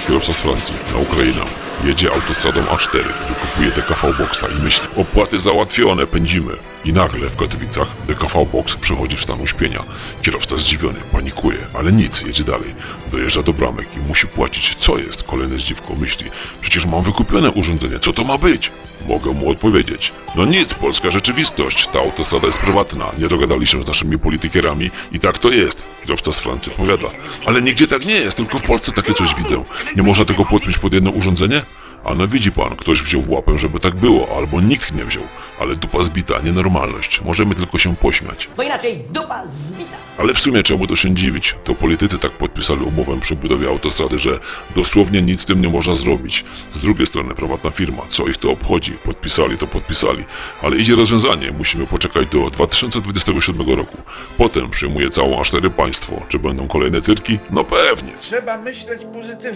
Kierowca z Francji na Ukrainę. Jedzie autostradą A4, wykupuje DKV Boxa i myśli opłaty załatwione, pędzimy. I nagle w Katowicach DKV Box przechodzi w stan uśpienia. Kierowca zdziwiony, panikuje, ale nic, jedzie dalej. Dojeżdża do bramek i musi płacić. Co jest? Kolejne zdziwko myśli. Przecież mam wykupione urządzenie, co to ma być? Mogę mu odpowiedzieć. No nic, polska rzeczywistość. Ta autostrada jest prywatna. Nie dogadali się z naszymi politykierami i tak to jest. Kierowca z Francji odpowiada. Ale nigdzie tak nie jest, tylko w Polsce takie coś widzę. Nie można tego podpiąć pod jedno urządzenie? A no widzi pan, ktoś wziął w łapę, żeby tak było, albo nikt nie wziął. Ale dupa zbita, nienormalność. Możemy tylko się pośmiać. Bo inaczej dupa zbita. Ale w sumie czemu to się dziwić? To politycy tak podpisali umowę przy budowie autostrady, że dosłownie nic z tym nie można zrobić. Z drugiej strony prywatna firma, co ich to obchodzi? Podpisali to podpisali. Ale idzie rozwiązanie, musimy poczekać do 2027 roku. Potem przyjmuje całą A4 państwo. Czy będą kolejne cyrki? No pewnie. Trzeba myśleć pozytywnie.